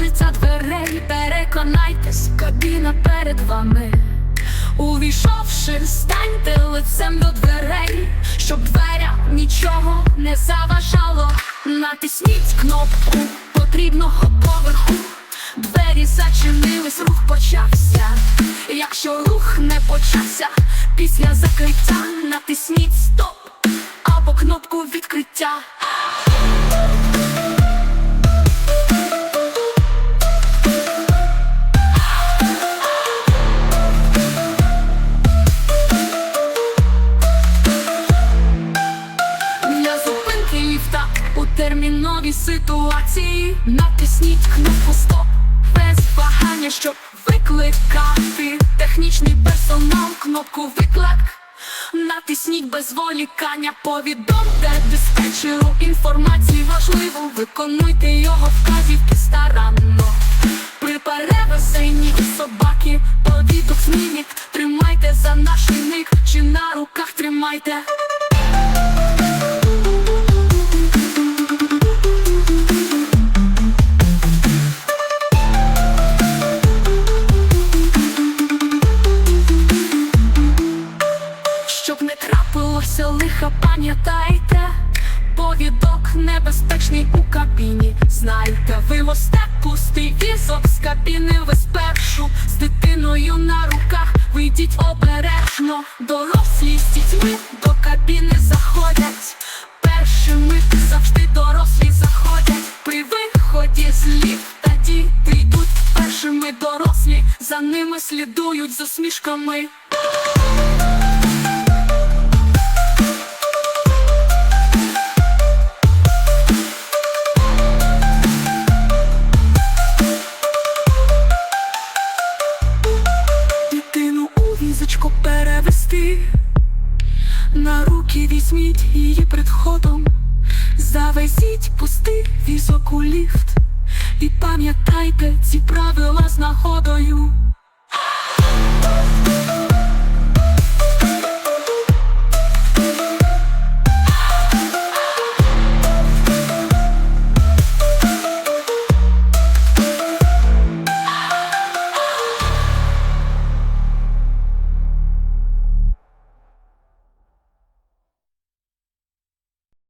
закриття дверей, переконайтесь, кабіна перед вами. Увійшовши, станьте лицем до дверей, щоб дверя нічого не заважало. Натисніть кнопку потрібного поверху. Двері зачинились, рух почався. Якщо рух не почався, після закриття натисніть стоп або кнопку відкриття. Зупинки у терміновій ситуації натисніть кнопку стоп без вагання, щоб викликати технічний персонал, кнопку виклик. Натисніть без волікання, повідомте диспетчеру інформацію важливу, виконуйте його вказівки старанно. При перевезенні собаки трапилося лиха, пам'ятайте, повідок небезпечний у кабіні. Знайте, вивозте пустий візок з кабіни ви спершу з дитиною на руках вийдіть обережно, дорослі з дітьми до кабіни заходять. Першими завжди дорослі заходять. При виході з ліфта діти йдуть першими дорослі, за ними слідують з усмішками. На руки візьміть її перед ходом, завезіть пустий візок у ліфт, і пам'ятайте ці правила з нагодою.